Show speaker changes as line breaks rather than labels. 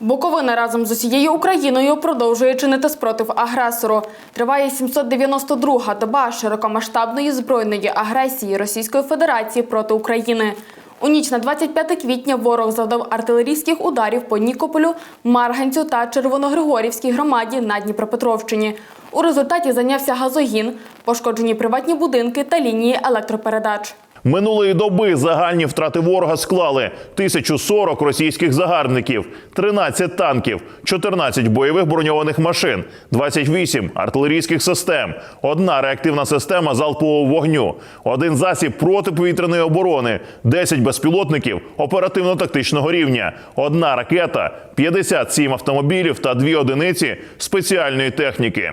Буковина разом з усією Україною продовжує чинити спротив агресору. Триває 792-га доба широкомасштабної збройної агресії Російської Федерації проти України. У ніч на 25 квітня ворог завдав артилерійських ударів по Нікополю, Марганцю та Червоногригорівській громаді на Дніпропетровщині. У результаті зайнявся газогін, пошкоджені приватні будинки та лінії електропередач.
Минулої доби загальні втрати ворога склали 1040 російських загарбників, 13 танків, 14 бойових броньованих машин, 28 артилерійських систем, одна реактивна система залпового вогню, один засіб протиповітряної оборони, 10 безпілотників оперативно-тактичного рівня, одна ракета, 57 автомобілів та дві одиниці спеціальної техніки.